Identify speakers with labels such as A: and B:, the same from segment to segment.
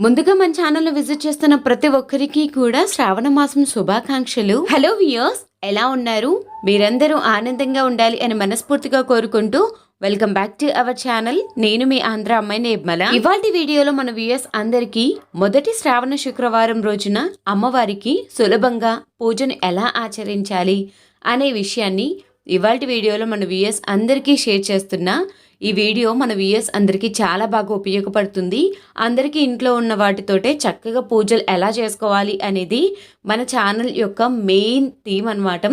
A: ముందుగా మన channel visit చేస్తున్న ప్రతి ఒక్కరికి కూడా శ్రావణ మాసం శుభాకాంక్షలు. హలో వియర్స్ ఎలా ఉన్నారు? మీరందరూ ఆనందంగా ఉండాలి అని మనస్ఫూర్తిగా కోరుకుంటూ welcome back to our channel. నేను మీ ఆంధ్ర అమ్మాయి నిర్మల. ఇవాటి వీడియోలో మన వ్యూయర్స్ అందరికీ మొదటి శ్రావణ శుక్రవారం రోజున అమ్మవారికి సులభంగా పూజను ఎలా ఆచరించాలి అనే విషయాన్ని ఇవాటి వీడియోలో మన వ్యూయర్స్ అందరికీ షేర్ చేస్తున్నా. ఈ వీడియో మన వ్యూయర్స్ అందరికీ చాలా బాగా ఉపయోగపడుతుంది. అందరికీ ఇంట్లో ఉన్న వాటితోటే చక్కగా పూజలు ఎలా చేసుకోవాలి అనేది మన ఛానల్ యొక్క మెయిన్ థీమ్ అనమాట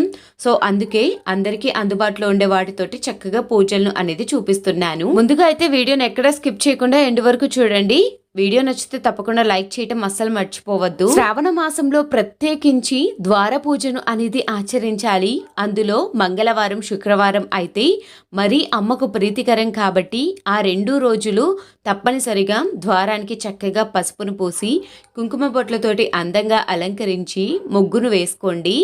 A: సో అందుకే అందరికీ అందుబాటులో ఉండే వాటితోటి చక్కగా పూజలను అనేది చూపిస్తున్నాను. ముందుగా అయితే వీడియోని ఎక్కడ స్కిప్ చేయకుండా ఎండ్ వరకు చూడండి. వీడియో నచ్చితే తప్పకుండా లైక్ చేయటం అస్సలు మర్చిపోవద్దు. శ్రావణ మాసంలో ప్రత్యేకించి ద్వార పూజను అనేది ఆచరించాలి. అందులో మంగళవారం శుక్రవారం అయితే మరీ అమ్మకు ప్రీతికరం కాబట్టి ఆ రెండు రోజులు తప్పనిసరిగా ద్వారానికి చక్కగా పసుపును పూసి కుంకుమ బొట్లతోటి అందంగా అలంకరించి ముగ్గును వేసుకోండి.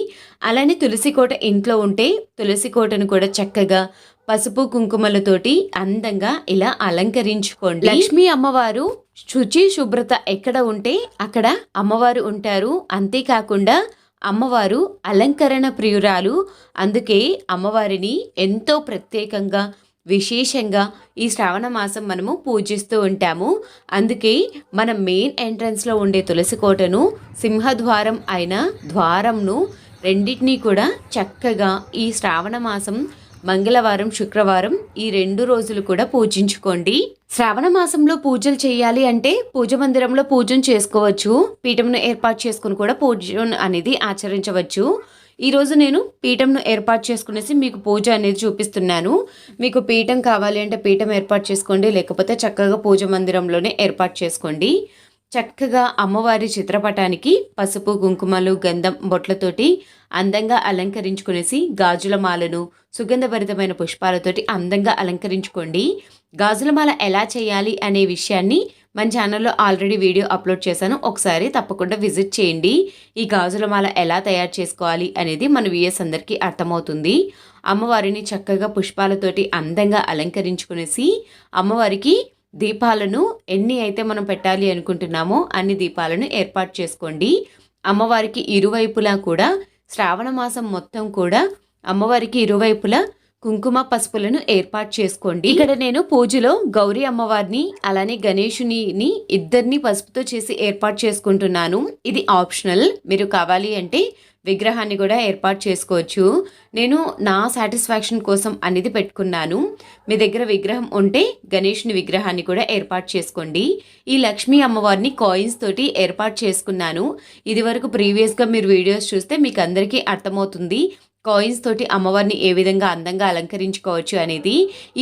A: అలానే తులసి కోట ఇంట్లో ఉంటే తులసి కోటను కూడా చక్కగా పసుపు కుంకుమలతోటి అందంగా ఇలా అలంకరించుకోండి. లక్ష్మీ అమ్మవారు శుచి శుభ్రత ఎక్కడ ఉంటే అక్కడ అమ్మవారు ఉంటారు. అంతేకాకుండా అమ్మవారు అలంకరణ ప్రియురాలు. అందుకే అమ్మవారిని ఎంతో ప్రత్యేకంగా విశేషంగా ఈ శ్రావణ మాసం మనము పూజిస్తూ ఉంటాము. అందుకే మన మెయిన్ ఎంట్రన్స్లో ఉండే తులసి కోటను సింహద్వారం అయిన ద్వారంను రెండింటినీ కూడా చక్కగా ఈ శ్రావణ మాసం మంగళవారం శుక్రవారం ఈ రెండు రోజులు కూడా పూజించుకోండి. శ్రావణ మాసంలో పూజలు చేయాలి అంటే పూజ మందిరంలో పూజను చేసుకోవచ్చు. పీఠంను ఏర్పాటు చేసుకుని కూడా పూజ అనేది ఆచరించవచ్చు. ఈరోజు నేను పీఠంను ఏర్పాటు చేసుకునేసి మీకు పూజ అనేది చూపిస్తున్నాను. మీకు పీఠం కావాలి అంటే పీఠం ఏర్పాటు చేసుకోండి లేకపోతే చక్కగా పూజ మందిరంలోనే ఏర్పాటు చేసుకోండి. చక్కగా అమ్మవారి చిత్రపటానికి పసుపు కుంకుమలు గంధం బొట్లతోటి అందంగా అలంకరించుకునేసి గాజుల మాలను సుగంధభరితమైన పుష్పాలతోటి అందంగా అలంకరించుకోండి. గాజుల మాల ఎలా చేయాలి అనే విషయాన్ని మన ఛానల్లో ఆల్రెడీ వీడియో అప్లోడ్ చేశాను. ఒకసారి తప్పకుండా విజిట్ చేయండి. ఈ గాజుల మాల ఎలా తయారు చేసుకోవాలి అనేది మన విఎస్ అందరికీ అర్థమవుతుంది. అమ్మవారిని చక్కగా పుష్పాలతోటి అందంగా అలంకరించుకునేసి అమ్మవారికి దీపాలను ఎన్ని అయితే మనం పెట్టాలి అనుకుంటున్నామో అన్ని దీపాలను ఏర్పాటు చేసుకోండి. అమ్మవారికి ఇరువైపులా కూడా శ్రావణ మాసం మొత్తం కూడా అమ్మవారికి ఇరువైపులా కుంకుమ పసుపులను ఏర్పాటు చేసుకోండి. ఇక్కడ నేను పూజలో గౌరీ అమ్మవారిని అలానే గణేషుని ఇద్దరిని పసుపుతో చేసి ఏర్పాటు చేసుకుంటున్నాను. ఇది ఆప్షనల్. మీరు కావాలి అంటే విగ్రహాన్ని కూడా ఏర్పాటు చేసుకోవచ్చు. నేను నా సాటిస్ఫాక్షన్ కోసం అనేది పెట్టుకున్నాను. మీ దగ్గర విగ్రహం ఉంటే గణేష్ని విగ్రహాన్ని కూడా ఏర్పాటు చేసుకోండి. ఈ లక్ష్మీ అమ్మవారిని కాయిన్స్ తోటి ఏర్పాటు చేసుకున్నాను. ఇది వరకు ప్రీవియస్గా మీరు వీడియోస్ చూస్తే మీకు అందరికీ అర్థమవుతుంది కాయిన్స్ తోటి అమ్మవారిని ఏ విధంగా అందంగా అలంకరించుకోవచ్చు అనేది.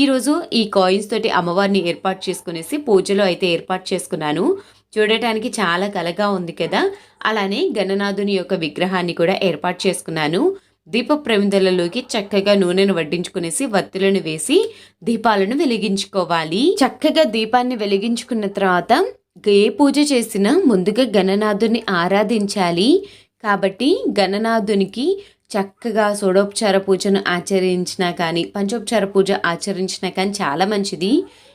A: ఈరోజు ఈ కాయిన్స్ తోటి అమ్మవారిని ఏర్పాటు చేసుకునేసి పూజలో అయితే ఏర్పాటు చేసుకున్నాను. చూడటానికి చాలా కలగా ఉంది కదా. అలానే గణనాథుని యొక్క విగ్రహాన్ని కూడా ఏర్పాటు చేసుకున్నాను. దీప ప్రమిదలలోకి చక్కగా నూనెను వడ్డించుకునేసి వత్తులను వేసి దీపాలను వెలిగించుకోవాలి. చక్కగా దీపాన్ని వెలిగించుకున్న తర్వాత ఏ పూజ చేసినా ముందుగా గణనాథుని ఆరాధించాలి. కాబట్టి గణనాథునికి చక్కగా షోడోపచార పూజను ఆచరించినా కానీ పంచోపచార పూజ ఆచరించినా కానీ చాలా మంచిది.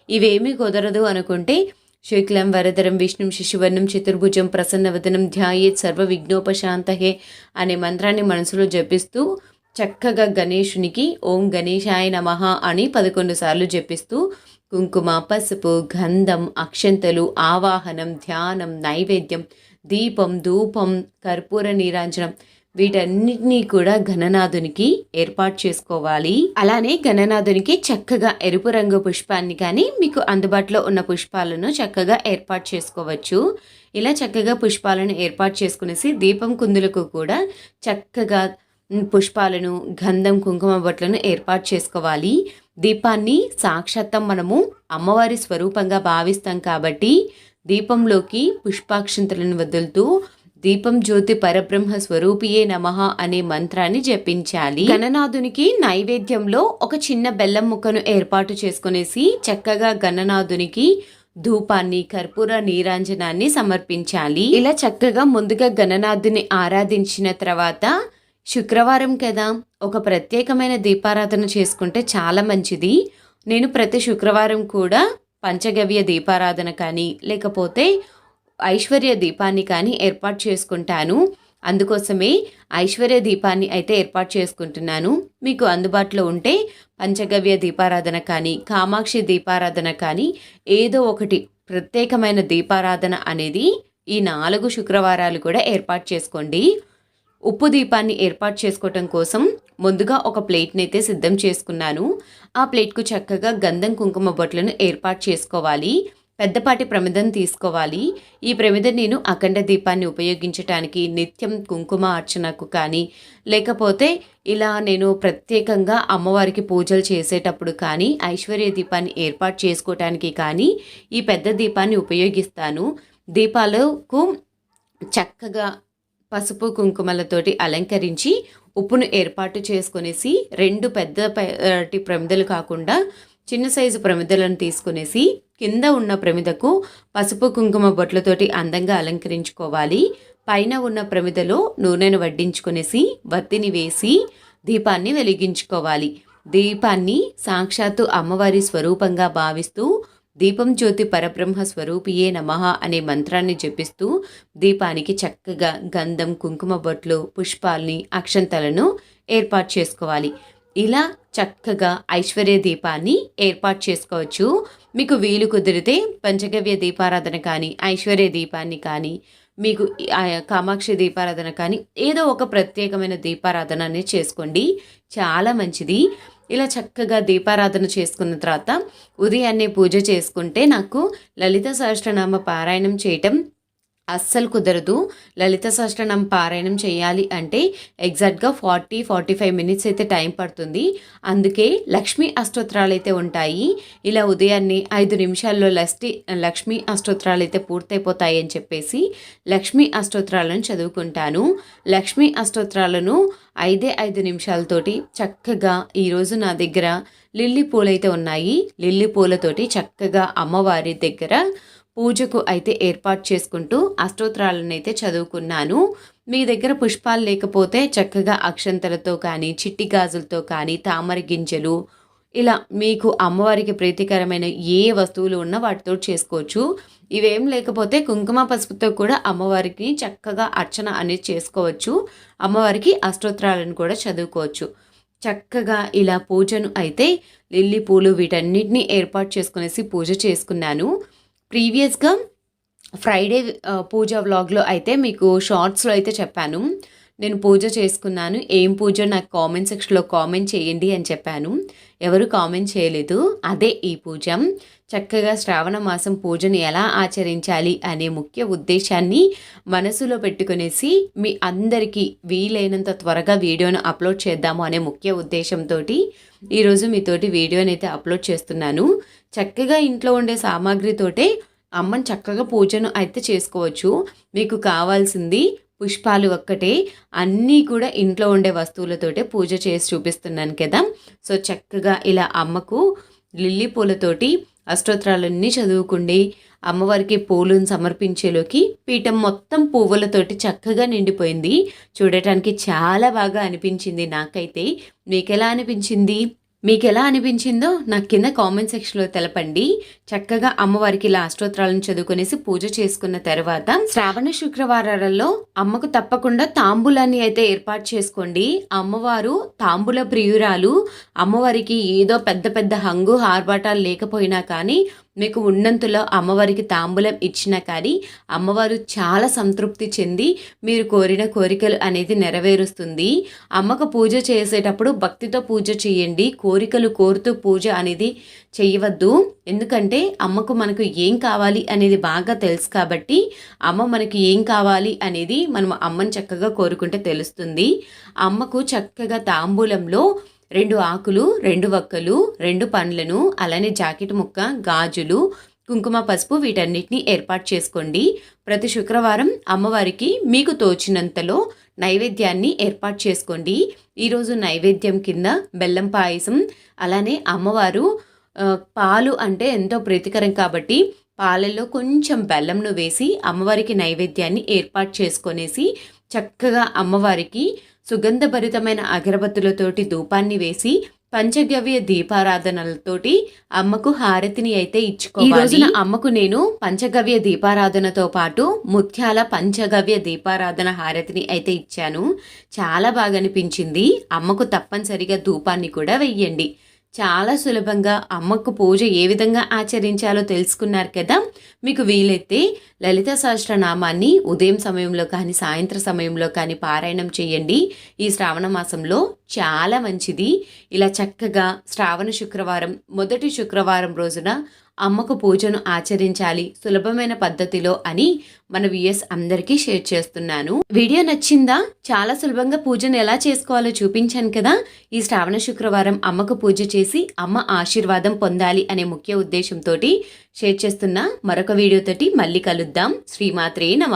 A: ఇవేమీ కుదరదు అనుకుంటే శుక్లం వరదరం విష్ణుం శిశువర్ణం చతుర్భుజం ప్రసన్నవదనం ధ్యాయేత్ సర్వ విఘ్నోపశాంతహే అనే మంత్రాన్ని మనసులో జపిస్తూ చక్కగా గణేషునికి ఓం గణేశాయ నమ అని పదకొండు సార్లు జపిస్తూ కుంకుమ పసుపు గంధం అక్షంతలు ఆవాహనం ధ్యానం నైవేద్యం దీపం ధూపం కర్పూర నీరాంజనం వీటన్నిటినీ కూడా గణనాథునికి ఏర్పాటు చేసుకోవాలి. అలానే ఘననాథునికి చక్కగా ఎరుపు రంగు పుష్పాన్ని కానీ మీకు అందుబాటులో ఉన్న పుష్పాలను చక్కగా ఏర్పాటు చేసుకోవచ్చు. ఇలా చక్కగా పుష్పాలను ఏర్పాటు చేసుకునేసి దీపం కుందులకు కూడా చక్కగా పుష్పాలను గంధం కుంకుమ బొట్లను ఏర్పాటు చేసుకోవాలి. దీపాన్ని సాక్షాత్తం మనము అమ్మవారి స్వరూపంగా భావిస్తాం కాబట్టి దీపంలోకి పుష్పాక్షంతలను వదులుతూ దీపం జ్యోతి పరబ్రహ్మ స్వరూపియే నమః అనే మంత్రాన్ని జపించాలి. గణనాథునికి నైవేద్యంలో ఒక చిన్న బెల్లం ముక్కను ఏర్పాటు చేసుకునేసి చక్కగా గణనాథునికి ధూపాన్ని కర్పూర నీరాంజనాన్ని సమర్పించాలి. ఇలా చక్కగా ముందుగా గణనాథుని ఆరాధించిన తర్వాత శుక్రవారం కదా ఒక ప్రత్యేకమైన దీపారాధన చేసుకుంటే చాలా మంచిది. నేను ప్రతి శుక్రవారం కూడా పంచగవ్య దీపారాధన కానీ లేకపోతే ఐశ్వర్య దీపాన్ని కానీ ఏర్పాటు చేసుకుంటాను. అందుకోసమే ఐశ్వర్య దీపాన్ని అయితే ఏర్పాటు చేసుకుంటున్నాను. మీకు అందుబాటులో ఉంటే పంచగవ్య దీపారాధన కానీ కామాక్షి దీపారాధన కానీ ఏదో ఒకటి ప్రత్యేకమైన దీపారాధన అనేది ఈ నాలుగు శుక్రవారాలు కూడా ఏర్పాటు చేసుకోండి. ఉప్పు దీపాన్ని ఏర్పాటు చేసుకోవటం కోసం ముందుగా ఒక ప్లేట్ని అయితే సిద్ధం చేసుకున్నాను. ఆ ప్లేట్కు చక్కగా గంధం కుంకుమ బొట్లను ఏర్పాటు చేసుకోవాలి. పెద్దపాటి ప్రమిదం తీసుకోవాలి. ఈ ప్రమిద నేను అఖండ దీపాన్ని ఉపయోగించటానికి నిత్యం కుంకుమ అర్చనకు కానీ లేకపోతే ఇలా నేను ప్రత్యేకంగా అమ్మవారికి పూజలు చేసేటప్పుడు కానీ ఐశ్వర్య దీపాన్ని ఏర్పాటు చేసుకోవటానికి కానీ ఈ పెద్ద దీపాన్ని ఉపయోగిస్తాను. దీపాలకు చక్కగా పసుపు కుంకుమలతోటి అలంకరించి ఉప్పును ఏర్పాటు చేసుకునేసి రెండు పెద్ద ప్రమిదలు కాకుండా చిన్న సైజు ప్రమిదలను తీసుకునేసి కింద ఉన్న ప్రమిదకు పసుపు కుంకుమ బొట్లతోటి అందంగా అలంకరించుకోవాలి. పైన ఉన్న ప్రమిదలో నూనెను వడ్డించుకునేసి వత్తిని వేసి దీపాన్ని వెలిగించుకోవాలి. దీపాన్ని సాక్షాత్తు అమ్మవారి స్వరూపంగా భావిస్తూ దీపం జ్యోతి పరబ్రహ్మ స్వరూపియే నమః అనే మంత్రాన్ని జపిస్తూ దీపానికి చక్కగా గంధం కుంకుమ బొట్లు పుష్పాల్ని అక్షంతలను ఏర్పాటు చేసుకోవాలి. ఇలా చక్కగా ఐశ్వర్య దీపాన్ని ఏర్పాటు చేసుకోవచ్చు. మీకు వీలు కుదిరితే పంచగవ్య దీపారాధన కానీ ఐశ్వర్య దీపాన్ని కానీ మీకు కామాక్షి దీపారాధన కానీ ఏదో ఒక ప్రత్యేకమైన దీపారాధన అనేది చేసుకోండి. చాలా మంచిది. ఇలా చక్కగా దీపారాధన చేసుకున్న తర్వాత ఉదయాన్నే పూజ చేసుకుంటే నాకు లలిత సహస్రనామ పారాయణం చేయటం అస్సలు కుదరదు. లలిత సహస్రనామ పారాయణం చేయాలి అంటే ఎగ్జాక్ట్గా ఫార్టీ ఫార్టీ ఫైవ్ మినిట్స్ అయితే టైం పడుతుంది. అందుకే లక్ష్మీ అష్టోత్తరాలు అయితే ఉంటాయి. ఇలా ఉదయాన్నే ఐదు నిమిషాల్లో లస్టి లక్ష్మీ అష్టోత్తరాలు అయితే పూర్తయిపోతాయి అని చెప్పేసి లక్ష్మీ అష్టోత్తరాలను చదువుకుంటాను. లక్ష్మీ అష్టోత్తరాలను ఐదే ఐదు నిమిషాలతోటి చక్కగా ఈరోజు నా దగ్గర లిల్లీ పూలైతే ఉన్నాయి. లిల్లీ పూలతోటి చక్కగా అమ్మవారి దగ్గర పూజకు అయితే ఏర్పాటు చేసుకుంటూ అష్టోత్తరాలను అయితే చదువుకున్నాను. మీ దగ్గర పుష్పాలు లేకపోతే చక్కగా అక్షంతలతో కానీ చిట్టి గాజులతో కానీ తామర గింజలు ఇలా మీకు అమ్మవారికి ప్రీతికరమైన ఏ వస్తువులు ఉన్నా వాటితో చేసుకోవచ్చు. ఇవేం లేకపోతే కుంకుమ పసుపుతో కూడా అమ్మవారికి చక్కగా అర్చన అనేది చేసుకోవచ్చు. అమ్మవారికి అష్టోత్తరాలను కూడా చదువుకోవచ్చు. చక్కగా ఇలా పూజను అయితే లిల్లీ పూలు వీటన్నిటిని ఏర్పాటు చేసుకునేసి పూజ చేసుకున్నాను. ప్రీవియస్గా ఫ్రైడే పూజ వ్లాగ్లో అయితే మీకు షార్ట్స్లో అయితే చెప్పాను. నేను పూజ చేసుకున్నాను. ఏం పూజ నాకు కామెంట్ సెక్షన్లో కామెంట్ చేయండి అని చెప్పాను. ఎవరు కామెంట్ చేయలేదు. అదే ఈ పూజ. చక్కగా శ్రావణ మాసం పూజను ఎలా ఆచరించాలి అనే ముఖ్య ఉద్దేశాన్ని మనసులో పెట్టుకునేసి మీ అందరికీ వీలైనంత త్వరగా వీడియోను అప్లోడ్ చేద్దాము అనే ముఖ్య ఉద్దేశంతో ఈరోజు మీతోటి వీడియోని అయితే అప్లోడ్ చేస్తున్నాను. చక్కగా ఇంట్లో ఉండే సామాగ్రితోటే అమ్మని చక్కగా పూజను అయితే చేసుకోవచ్చు. మీకు కావాల్సింది పుష్పాలు ఒక్కటే. అన్నీ కూడా ఇంట్లో ఉండే వస్తువులతోటే పూజ చేసి చూపిస్తున్నాను కదా. సో చక్కగా ఇలా అమ్మకు లిల్లీ పూలతోటి అష్టోత్తరాలన్నీ చదువుకుండి అమ్మవారికి పూలను సమర్పించేలోకి పీఠం మొత్తం పువ్వులతోటి చక్కగా నిండిపోయింది. చూడటానికి చాలా బాగా అనిపించింది నాకైతే. మీకు ఎలా అనిపించింది? మీకు ఎలా అనిపించిందో నాకు కింద కామెంట్ సెక్షన్లో తెలపండి. చక్కగా అమ్మవారికి ఇలా అష్టోత్తరాలను చదువుకునేసి పూజ చేసుకున్న తర్వాత శ్రావణ శుక్రవారాలలో అమ్మకు తప్పకుండా తాంబూలాన్ని అయితే ఏర్పాటు చేసుకోండి. అమ్మవారు తాంబూల ప్రియురాలు. అమ్మవారికి ఏదో పెద్ద పెద్ద హంగు ఆర్భాటాలు లేకపోయినా కానీ మీకు ఉన్నంతలో అమ్మవారికి తాంబూలం ఇచ్చినా కానీ అమ్మవారు చాలా సంతృప్తి చెంది మీరు కోరిన కోరికలు అనేది నెరవేరుస్తుంది. అమ్మకు పూజ చేసేటప్పుడు భక్తితో పూజ చేయండి. కోరికలు కోరుతూ పూజ అనేది చేయవద్దు. ఎందుకంటే అమ్మకు మనకు ఏం కావాలి అనేది బాగా తెలుసు కాబట్టి అమ్మ మనకి ఏం కావాలి అనేది మనం అమ్మని చక్కగా కోరుకుంటే తెలుస్తుంది. అమ్మకు చక్కగా తాంబూలంలో రెండు ఆకులు రెండు వక్కలు రెండు పండ్లను అలానే జాకెట్ ముక్క గాజులు కుంకుమ పసుపు వీటన్నిటిని ఏర్పాటు చేసుకోండి. ప్రతి శుక్రవారం అమ్మవారికి మీకు తోచినంతలో నైవేద్యాన్ని ఏర్పాటు చేసుకోండి. ఈరోజు నైవేద్యం కింద బెల్లం పాయసం అలానే అమ్మవారు పాలు అంటే ఎంతో ప్రీతికరం కాబట్టి పాలల్లో కొంచెం బెల్లంను వేసి అమ్మవారికి నైవేద్యాన్ని ఏర్పాటు చేసుకొనేసి చక్కగా అమ్మవారికి సుగంధభరితమైన అగరబత్తులతోటి ధూపాన్ని వేసి పంచగవ్య దీపారాధనలతోటి అమ్మకు హారతిని అయితే ఇచ్చుకోవాలి. ఈ రోజున అమ్మకు నేను పంచగవ్య దీపారాధనతో పాటు ముత్యాల పంచగవ్య దీపారాధన హారతిని అయితే ఇచ్చాను. చాలా బాగా అనిపించింది అమ్మకు తప్పనిసరిగా ధూపాన్ని కూడా వెయ్యండి. చాలా సులభంగా అమ్మకు పూజ ఏ విధంగా ఆచరించాలో తెలుసుకున్నారు కదా. మీకు వీలైతే లలిత సహస్రనామాన్ని ఉదయం సమయంలో కానీ సాయంత్ర సమయంలో కానీ పారాయణం చేయండి. ఈ శ్రావణ మాసంలో చాలా మంచిది. ఇలా చక్కగా శ్రావణ శుక్రవారం మొదటి శుక్రవారం రోజున అమ్మకు పూజను ఆచరించాలి సులభమైన పద్ధతిలో అని మన విఎస్ అందరికీ షేర్ చేస్తున్నాను. వీడియో నచ్చిందా? చాలా సులభంగా పూజను ఎలా చేసుకోవాలో చూపించాను కదా. ఈ శ్రావణ శుక్రవారం అమ్మకు పూజ చేసి అమ్మ ఆశీర్వాదం పొందాలి అనే ముఖ్య ఉద్దేశంతో షేర్ చేస్తున్న మరొక వీడియోతోటి మళ్ళీ కలుద్దాం. శ్రీమాత్రే నమ.